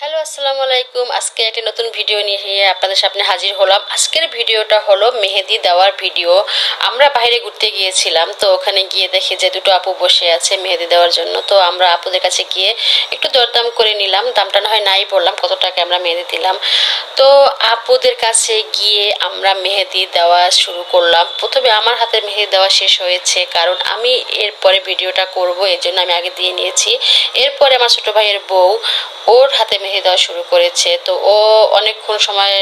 Hello, আসসালামু আলাইকুম। আজকে একটি নতুন ভিডিও নিয়ে আপনাদের সামনে হাজির হলাম। আজকের ভিডিওটা হলো মেহেদি দেওয়ার ভিডিও। আমরা বাইরে ঘুরতে গিয়েছিলাম, তো ওখানে গিয়ে দেখি যে দুটো আপু বসে আছে মেহেদি দেওয়ার জন্য। তো আমরা আপুদের কাছে গিয়ে একটু দরদাম করে নিলাম। দামটা না হয় নাই বললাম, কত টাকা আমরা মেহেদি দিলাম। তো আপুদের কাছে গিয়ে আমরা মেহেদি দেওয়া শুরু করলাম। প্রথমে আমার হাতের মেহেদি দেওয়া শেষ হয়েছে, কারণ আমি এরপরে ভিডিওটা করব, এর জন্য আমি আগে দিয়ে নিয়েছি। এরপরে আমার ছোটো ভাইয়ের বউ ওর হাতে মেহেদি দেওয়া শুরু করেছে। তো ও অনেকক্ষণ সময়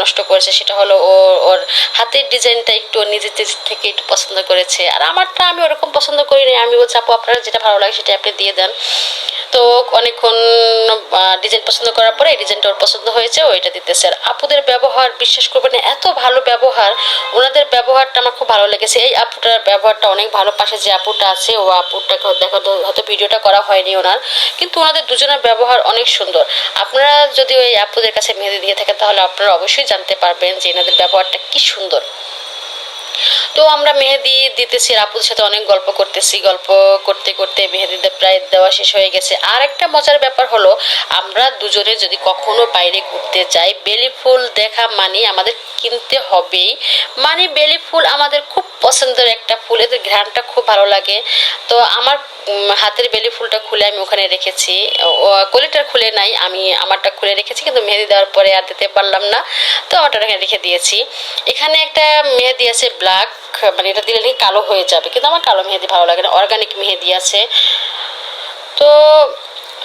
নষ্ট করেছে। সেটা হলো ও, ওর হাতের ডিজাইনটা একটু নিজের থেকে একটু পছন্দ করেছে। আর আমারটা আমি ওরকম পছন্দ করি না আমি বলছি, আপু, আপনার যেটা ভালো লাগে সেটা আপনি দিয়ে দেন। তো অনেকক্ষণ ডিজাইন পছন্দ করার পরে এই ডিজাইনটা ওর পছন্দ হয়েছে, ও এটা দিতেছে। আর আপুদের ব্যবহার, বিশ্বাস করবেন এত ভালো ব্যবহার। ওনাদের ব্যবহারটা আমার খুব ভালো লেগেছে। এই আপুটার ব্যবহারটা অনেক ভালো। পাশে যে আপুটা আছে, ও আপুটাকে দেখো হয়তো ভিডিওটা করা হয়নি ওনার। কিন্তু ওনাদের দুজনের ব্যবহার অনেক সুন্দর। আপনারা যদি ওই আপুদের কাছে মেহেদি দিয়ে থাকেন, তাহলে আপনারা অবশ্যই জানতে পারবেন যে এনাদের ব্যবহারটা কি সুন্দর। তো আমরা মেহেদি দিতেছি আপুদের সাথে অনেক গল্প করতেছি। গল্প করতে করতে মেহেদি প্রায় দেওয়া শেষ হয়ে গেছে। আর একটা মজার ব্যাপার হলো, আমরা দুজনে যদি কখনো বাইরে ঘুরতে যাই, বেলি ফুল দেখা মানে আমাদের কিনতে হবেই। মানে বেলি ফুল আমাদের খুব পছন্দের একটা ফুল। এদের ঘ্রাণটা খুব ভালো লাগে। তো আমার হাতের বেলি ফুলটা খুলে আমি ওখানে রেখেছি। ও কলিটার খুলে নাই, আমি আমারটা খুলে রেখেছি, কিন্তু মেহেদি দেওয়ার পরে আর দিতে পারলাম না। তো আমারটা এখানে রেখে দিয়েছি। এখানে একটা মেহেদি আছে ব্ল্যাক মানে এটা দিলে নাকি কালো হয়ে যাবে, কিন্তু আমার কালো মেহেদি ভালো লাগে না, অর্গানিক মেহেদি আছে। তো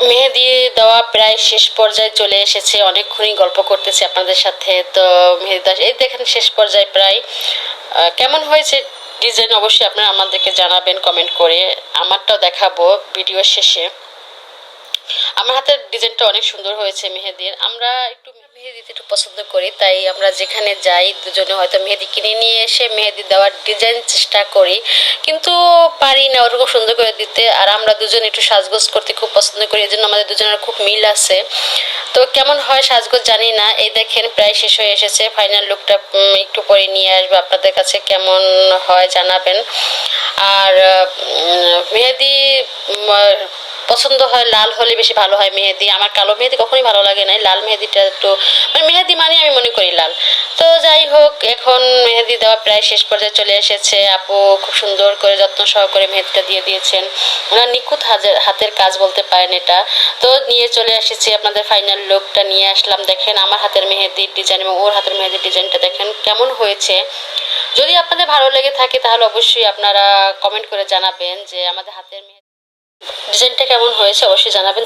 মেহেদি দেওয়া প্রায় শেষ পর্যায়ে চলে এসেছে। অনেকক্ষণই গল্প করতেছি আপনাদের সাথে। তো মেহেদি দাস, এই দেখেন শেষ পর্যায়ে প্রায় কেমন হয়েছে ডিজাইন অবশ্যই আপনারা আমাদেরকে জানাবেন কমেন্ট করে। আমারটাও দেখাবো ভিডিও শেষে। আমার হাতের ডিজাইনটা অনেক সুন্দর হয়েছে মেহেদির। আমরা একটু মেহেদি দিতে একটু পছন্দ করি, তাই আমরা যেখানে যাই দুজনে হয়তো মেহেদি কিনে নিয়ে এসে মেহেদি দেওয়ার ডিজাইন চেষ্টা করি। কিন্তু পারি না ওরকম সুন্দর করে দিতে, আর আমরা দুজন একটু সাজগোজ করতে খুব পছন্দ করি এই জন্য আমাদের দুজনের খুব মিল আছে। তো কেমন হয় সাজগোজ জানি না, এই দেখেন প্রায় শেষ হয়ে এসেছে ফাইনাল লুকটা একটু পরে নিয়ে আসব, আপনাদের কাছে কেমন হয় জানাবেন। আর মেহেদি পছন্দ হয়, লাল হলে বেশি ভালো হয় মেহেদি। আমার কালো মেহেদি কখনোই ভালো লাগে না। লাল মেহেদিটা একটু মানে মেহেদি মানে আমি মনে করি লাল। তো যাই হোক, এখন মেহেদি দেওয়া প্রায় শেষ পর্যায়ে চলে এসেছে। আপু খুব সুন্দর করে যত্ন সহকারে মেহেদিটা দিয়ে দিয়েছেন। ওনার নিখুঁত হাজের হাতের কাজ বলতে পারেন এটা। তো নিয়ে চলে এসেছি আপনাদের ফাইনাল লুকটা নিয়ে আসলাম। দেখেন আমার হাতের মেহেদির ডিজাইন এবং ওর হাতের মেহেদির ডিজাইনটা দেখেন কেমন হয়েছে। যদি আপনাদের ভালো লেগে থাকে তাহলে অবশ্যই আপনারা কমেন্ট করে জানাবেন যে আমাদের হাতের মেহেদি ডিজাইনটা কেমন হয়েছে অবশ্যই জানাবেন।